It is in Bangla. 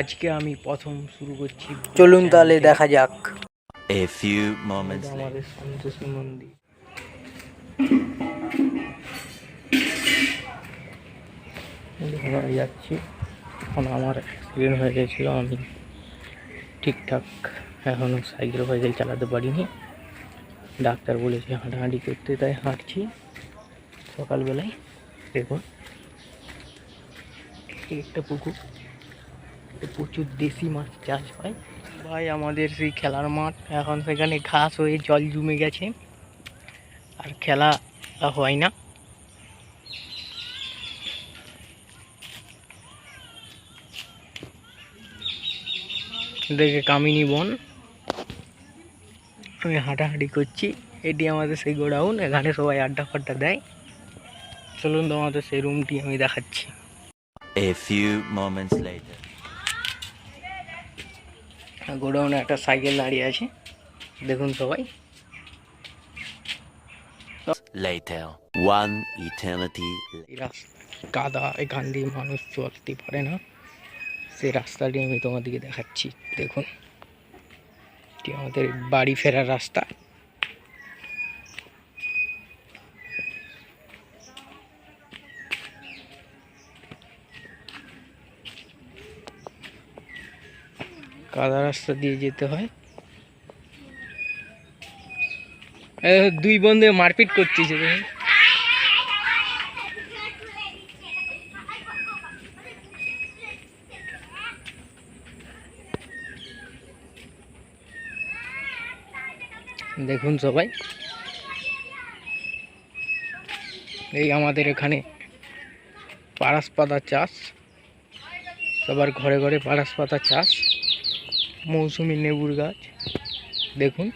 আজকে আমি প্রথম শুরু করছি চলুন তাহলে দেখা যাক। এ moments later. আমাদের সন্তোষী মন্দির। যাচ্ছি এখন আমার অ্যাক্সিডেন্ট হয়ে গেছিল আমি ঠিকঠাক এখনও সাইকেল ফাইকেল চালাতে পারিনি। ডাক্তার বলেছে হাঁটাহাঁটি করতে তাই হাঁটছি। সকালবেলায় দেখুন একটা পুকুর। প্রচুর দেশি মাছ চাষ হয়। ভাই, আমাদের সেই খেলার মাঠ, এখন সেখানে ঘাস হয়ে জল জমে গেছে। আর খেলা হয় না। দেখে কামিনী বন। আমি হাঁটাহাঁটি করছি। এটি আমাদের সেই গোডাউন, এখানে সবাই আড্ডা ফাড্ডা দেয়। চলুন তোমাদের সেই রুমটি আমি দেখাচ্ছি। A few moments later. গোডাউনে একটা সাইকেল দাঁড়িয়ে আছে। দেখুন সবাই। Later. One eternity. কাদা এখান দিয়ে মানুষ চলতে পারে না। সেই রাস্তাটি আমি তোমাদেরকে দেখাচ্ছি। দেখুন এটি আমাদের বাড়ি ফেরার রাস্তা। কাদা রাস্তা দিয়ে যেতে হয়। দুই বন্ধু মারপিট করছিস দেখুন। সবাই। এই আমাদের এখানে পারাস পাতা চাষ। সবার ঘরে ঘরে পারাস পাতা চাষ। মৌসুমি লেবুর গাছ। দেখুন।